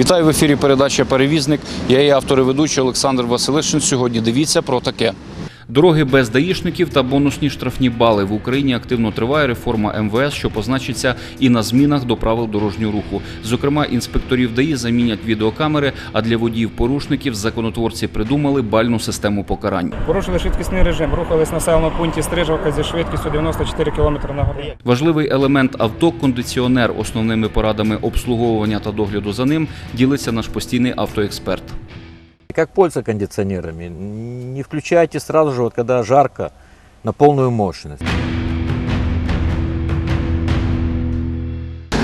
Вітаю в ефірі передача Перевізник. Я її автор і ведучий Олександр Василишин. Сьогодні дивіться про таке. Дороги без даїшників та бонусні штрафні бали в Україні активно триває реформа МВС, що позначиться і на змінах до правил дорожнього руху. Зокрема, інспекторів ДАІ замінять відеокамери, а для водіїв-порушників законотворці придумали бальну систему покарань. Порушили швидкісний режим, рухались в населеному пункті Стрижавка зі швидкістю 94 км на годину. Важливий елемент авто кондиціонер. Основними порадами обслуговування та догляду за ним ділиться наш постійний автоексперт. Как пользоваться кондиционерами? Не включайте сразу же, вот когда жарко, на полную мощность.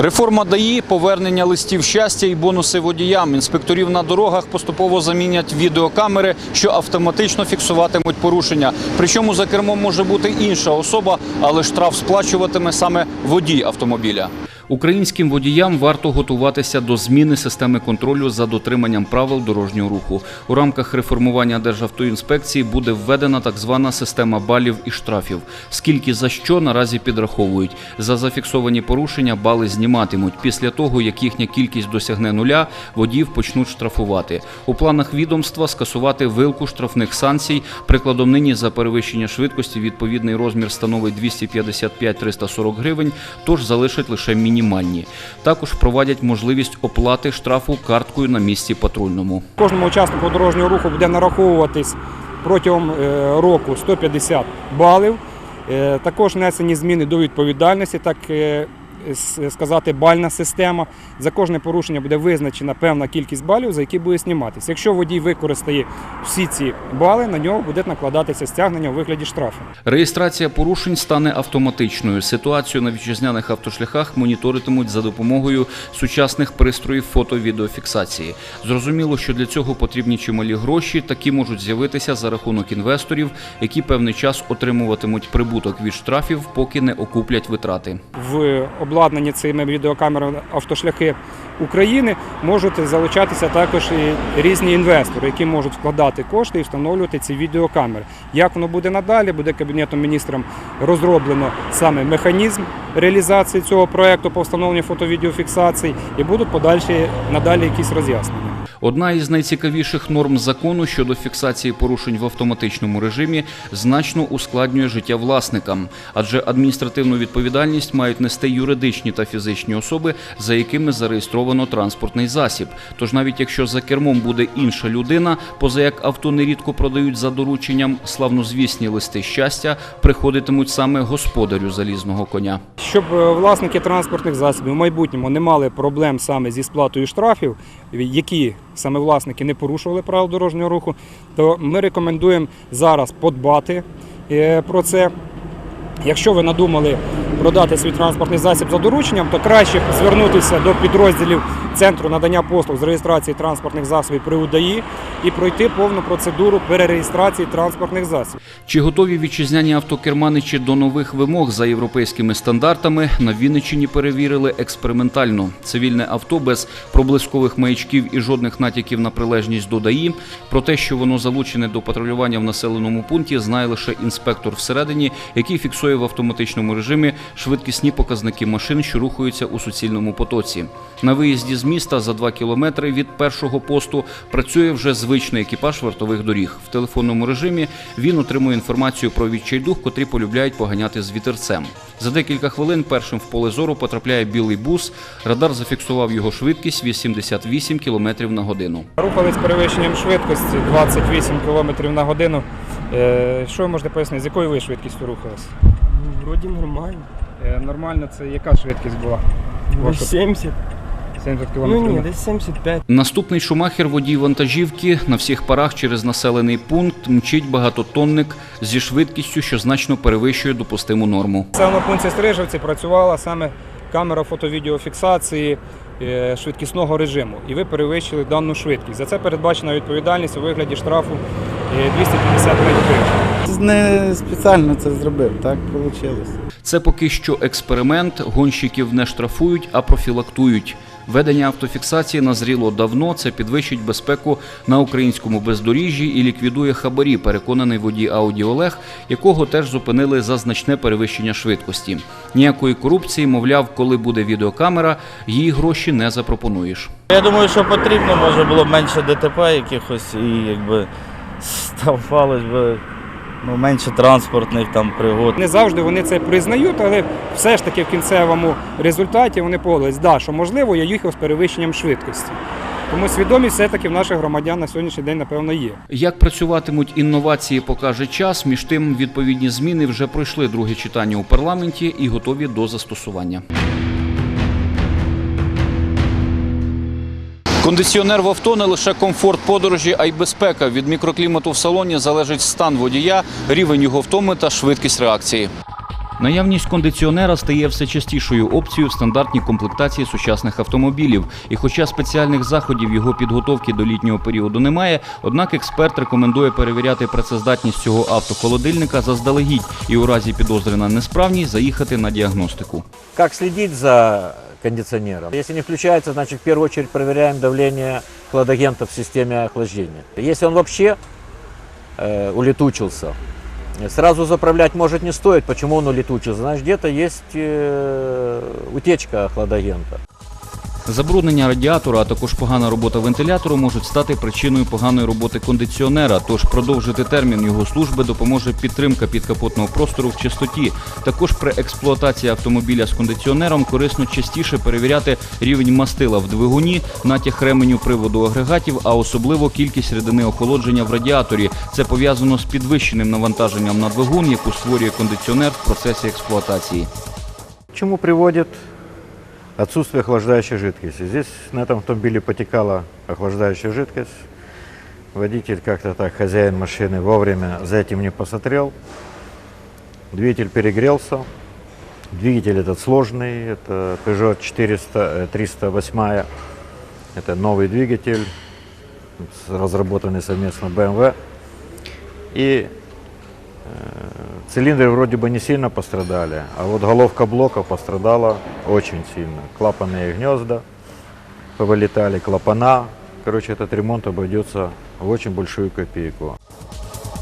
Реформа ДАІ, повернення листів щастя і бонуси водіям. Інспекторів на дорогах поступово замінять відеокамери, що автоматично фіксуватимуть порушення. Причому за кермом може бути інша особа, але штраф сплачуватиме саме водій автомобіля. Українським водіям варто готуватися до зміни системи контролю за дотриманням правил дорожнього руху. У рамках реформування Державтоінспекції буде введена так звана система балів і штрафів. Скільки за що наразі підраховують. За зафіксовані порушення бали зніматимуть. Після того, як їхня кількість досягне нуля, водіїв почнуть штрафувати. У планах відомства скасувати вилку штрафних санкцій. Прикладом нині за перевищення швидкості відповідний розмір становить 255-340 гривень, тож залишать лише мінімальні. Також впровадять можливість оплати штрафу карткою на місці патрульному. Кожному учаснику дорожнього руху буде нараховуватись протягом е, року 150 балів. Е, Також внесені зміни до відповідальності, так е, сказати, бальна система. За кожне порушення буде визначена певна кількість балів, за які буде зніматися. Якщо водій використає всі ці бали, на нього буде накладатися стягнення у вигляді штрафу. Реєстрація порушень стане автоматичною. Ситуацію на вітчизняних автошляхах моніторитимуть за допомогою сучасних пристроїв фото-відеофіксації. Зрозуміло, що для цього потрібні чималі гроші. Такі можуть з'явитися за рахунок інвесторів, які певний час отримуватимуть прибуток від штрафів, поки не окуплять витрати. в обладнанні цими відеокамерами автошляхи України можуть залучатися також і різні інвестори, які можуть вкладати кошти і встановлювати ці відеокамери. Як воно буде надалі, буде кабінетом міністром розроблено саме механізм реалізації цього проекту по встановленню фото-відеофіксацій і будуть подальші надалі якісь роз'яснення. Одна із найцікавіших норм закону щодо фіксації порушень в автоматичному режимі значно ускладнює життя власникам, адже адміністративну відповідальність мають нести юридичні та фізичні особи, за якими зареєстровано транспортний засіб. Тож навіть якщо за кермом буде інша людина, поза як авто нерідко продають за дорученням, славнозвісні листи щастя приходитимуть саме господарю залізного коня. Щоб е, власники транспортних засобів в майбутньому не мали проблем саме зі сплатою штрафів, які саме власники не порушували правил дорожнього руху, то ми рекомендуємо зараз подбати е, про це. Якщо ви надумали продати свій транспортний засіб за дорученням, то краще звернутися до підрозділів Центру надання послуг з реєстрації транспортних засобів при УДАІ і пройти повну процедуру перереєстрації транспортних засобів. Чи готові вітчизняні автокерманичі до нових вимог за європейськими стандартами на Вінниччині перевірили експериментально. Цивільне авто без проблискових маячків і жодних натяків на прилежність до ДАІ. Про те, що воно залучене до патрулювання в населеному пункті, знає лише інспектор всередині, який фіксує в автоматичному режимі швидкісні показники машин, що рухаються у суцільному потоці. На виїзді з міста за 2 кілометри від першого посту працює вже звичний екіпаж вартових доріг. В телефонному режимі він отримує інформацію про відчайдух, котрі полюбляють поганяти з вітерцем. За декілька хвилин першим в поле зору потрапляє білий бус. Радар зафіксував його швидкість 88 км на годину. Рухались перевищенням швидкості 28 км на годину. Е, Що ви можете пояснити, з якою ви швидкістю рухались? Вроде нормально. Е, Нормально, це яка швидкість була? Десь Ваша 70. 70 км. Ну ні, десь 75. Наступний шумахер водій вантажівки на всіх парах через населений пункт мчить багатотонник зі швидкістю, що значно перевищує допустиму норму. Саме на пункті Стрижавці працювала саме камера фото-відеофіксації швидкісного режиму, і ви перевищили дану швидкість. За це передбачена відповідальність у вигляді штрафу е, 250 гривень. Не спеціально це зробив, так вийшло. Це поки що експеримент. Гонщиків не штрафують, а профілактують. Ведення автофіксації назріло давно. Це підвищить безпеку на українському бездоріжжі і ліквідує хабарі. Переконаний водій Ауді Олег, якого теж зупинили за значне перевищення швидкості. Ніякої корупції, мовляв, коли буде відеокамера, їй гроші не запропонуєш. Я думаю, що потрібно, може було менше ДТП якихось і якби ставалось би ну, менше транспортних там пригод. Не завжди вони це признають, але все ж таки в кінцевому результаті вони погодились, да, що можливо я їхав з перевищенням швидкості. Тому свідомість все-таки в наших громадян на сьогоднішній день, напевно, є. Як працюватимуть інновації, покаже час. Між тим, відповідні зміни вже пройшли друге читання у парламенті і готові до застосування. Кондиціонер в авто не лише комфорт подорожі, а й безпека. Від мікроклімату в салоні залежить стан водія, рівень його втоми та швидкість реакції. Наявність кондиціонера стає все частішою опцією в стандартній комплектації сучасних автомобілів. І хоча спеціальних заходів його підготовки до літнього періоду немає, однак експерт рекомендує перевіряти працездатність цього автохолодильника заздалегідь і у разі підозри на несправність заїхати на діагностику. Как следить за кондиционером? Если не включается, значит в первую очередь проверяем давление хладагента в системе охлаждения. Если он вообще э, улетучился, сразу заправлять может не стоит. Почему он улетучился? Значит где-то есть э, утечка хладагента. Забруднення радіатора, а також погана робота вентилятору можуть стати причиною поганої роботи кондиціонера. Тож продовжити термін його служби допоможе підтримка підкапотного простору в чистоті. Також при експлуатації автомобіля з кондиціонером корисно частіше перевіряти рівень мастила в двигуні, натяг ременю приводу агрегатів, а особливо кількість рідини охолодження в радіаторі. Це пов'язано з підвищеним навантаженням на двигун, яку створює кондиціонер в процесі експлуатації. К чему приводит отсутствие охлаждающей жидкости. Здесь на этом автомобиле потекала охлаждающая жидкость. Водитель как-то так, хозяин машины, вовремя за этим не посмотрел. Двигатель перегрелся. Двигатель этот сложный, это Peugeot 400, э, 308. Это новый двигатель, разработанный совместно BMW. И Цилиндры вроде бы не сильно пострадали, а вот головка блока пострадала очень сильно. Клапанные гнезда повылетали, клапана. Короче, этот ремонт обойдется в очень большую копейку.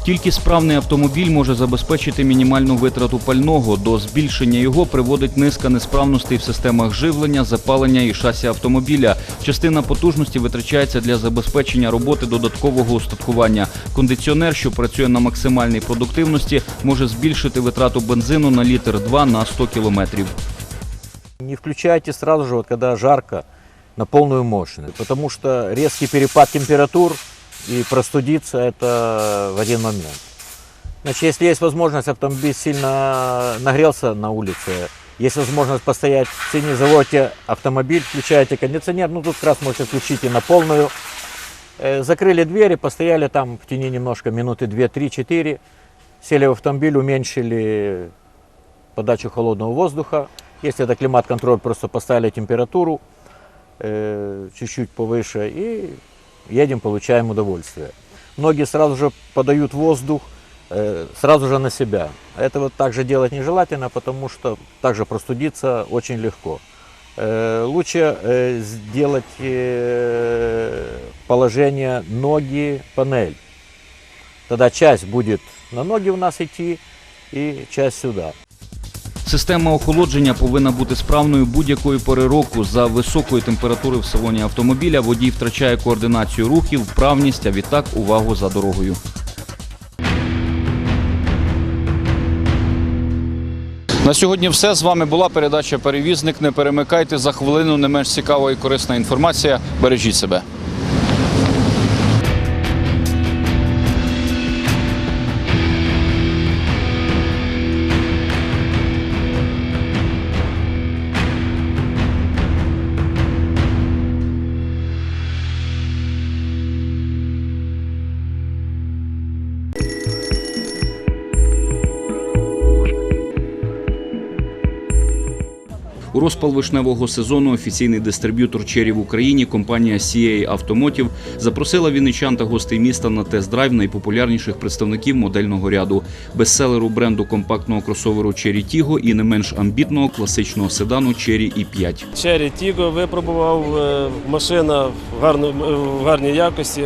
Тільки справний автомобіль може забезпечити мінімальну витрату пального. До збільшення його приводить низка несправностей в системах живлення, запалення і шасі автомобіля. Частина потужності витрачається для забезпечення роботи додаткового устаткування. Кондиціонер, що працює на максимальній продуктивності, може збільшити витрату бензину на літр 2 на 100 кілометрів. Не включайте сразу же, когда жарко, на полную мощность, потому что резкий перепад температур и простудиться это в один момент. Значит, если есть возможность, автомобиль сильно нагрелся на улице, есть возможность постоять в тени, заводите автомобиль, включаете кондиционер, ну тут как раз можете включить и на полную. Э, Закрыли двери, постояли там в тени немножко, минуты 2, 3, 4, сели в автомобиль, уменьшили подачу холодного воздуха. Если это климат-контроль, просто поставили температуру э, чуть-чуть повыше и едем, получаем удовольствие. Многие сразу же подают воздух э, сразу же на себя. Это вот также делать нежелательно, потому что также простудиться очень легко. Э, лучше э, сделать положение ноги, панель. Тогда часть будет на ноги у нас идти и часть сюда. Система охолодження повинна бути справною будь-якої пори року. За високої температури в салоні автомобіля водій втрачає координацію рухів, вправність, а відтак увагу за дорогою. На сьогодні все. З вами була передача Перевізник. Не перемикайте за хвилину. Не менш цікава і корисна інформація. Бережіть себе. У розпал вишневого сезону офіційний дистриб'ютор Чері в Україні компанія CA Automotive запросила вінничан та гостей міста на тест-драйв найпопулярніших представників модельного ряду бестселеру бренду компактного кросоверу Cherry Tiggo і не менш амбітного класичного седану Cherry E5. Черрі Тіго випробував е, машина в гарній якості,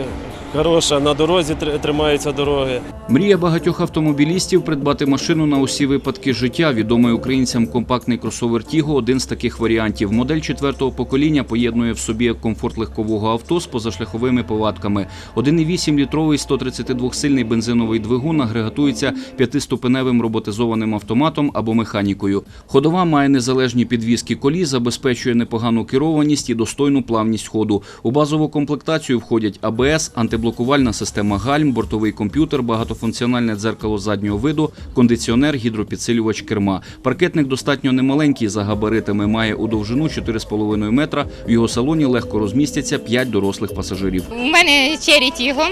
хороша, на дорозі тримаються дороги. Мрія багатьох автомобілістів придбати машину на усі випадки життя. Відомий українцям компактний кросовер Тіго один з таких варіантів. Модель четвертого покоління поєднує в собі комфорт легкового авто з позашляховими повадками. 1,8 літровий 132-сильний бензиновий двигун агрегатується п'ятиступеневим роботизованим автоматом або механікою. Ходова має незалежні підвіски коліс, забезпечує непогану керованість і достойну плавність ходу. У базову комплектацію входять АБС, антиблокувальна система гальм, бортовий комп'ютер, багатофункціональне дзеркало заднього виду, кондиціонер, гідропідсилювач керма. Паркетник достатньо немаленький за габаритами, має у довжину 4,5 метра. В його салоні легко розмістяться 5 дорослих пасажирів. У мене Cherry Tiggo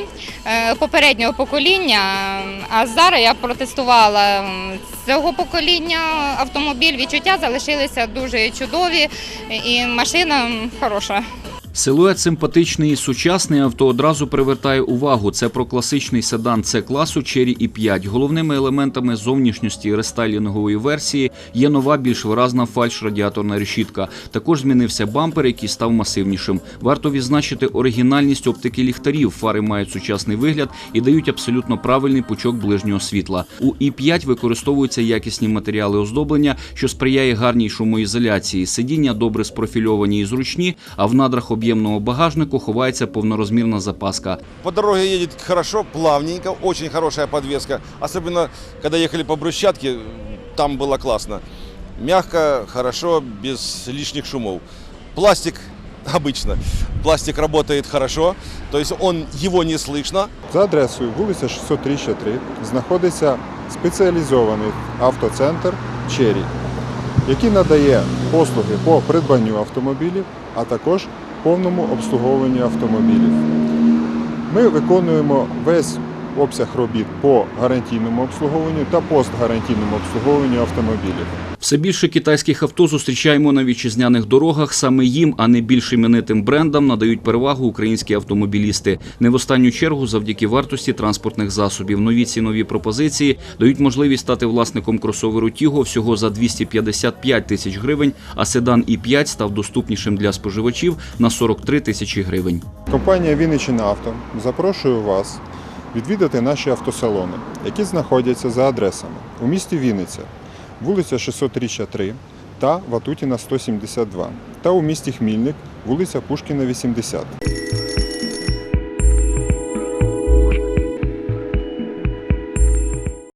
е, попереднього покоління, а зараз я протестувала цього покоління автомобіль. Відчуття залишилися дуже чудові і машина хороша. Силует симпатичний і сучасний авто одразу привертає увагу. Це про класичний седан С класу Cherry E5. Головними елементами зовнішньості рестайлінгової версії є нова більш виразна фальш-радіаторна решітка. Також змінився бампер, який став масивнішим. Варто відзначити оригінальність оптики ліхтарів. Фари мають сучасний вигляд і дають абсолютно правильний пучок ближнього світла. У І5 використовуються якісні матеріали оздоблення, що сприяє гарній шумоізоляції. Сидіння добре спрофільовані і зручні, а в надрах об'ємного багажнику ховається повнорозмірна запаска. По дороге едет хорошо, плавненько, очень хорошая подвеска. Особенно, когда ехали по брусчатке, там было классно. Мягко, хорошо, без лишних шумов. Пластик обычно. Пластик работает хорошо, то есть он, его не слышно. За адресою вулиця 603 3 знаходиться спеціалізований автоцентр Чері, який надає послуги по придбанню автомобілів, а також повному обслуговуванню автомобілів. Ми виконуємо весь обсяг робіт по гарантійному обслуговуванню та постгарантійному обслуговуванню автомобілів. Все більше китайських авто зустрічаємо на вітчизняних дорогах. Саме їм, а не більш іменитим брендам, надають перевагу українські автомобілісти. Не в останню чергу завдяки вартості транспортних засобів. Нові цінові пропозиції дають можливість стати власником кросоверу Тіго всього за 255 тисяч гривень, а седан І5 став доступнішим для споживачів на 43 тисячі гривень. Компанія Вінниччина Авто запрошує вас відвідати наші автосалони, які знаходяться за адресами у місті Вінниця, вулиця 603 3 та Ватутіна 172, та у місті Хмільник, вулиця Пушкіна 80.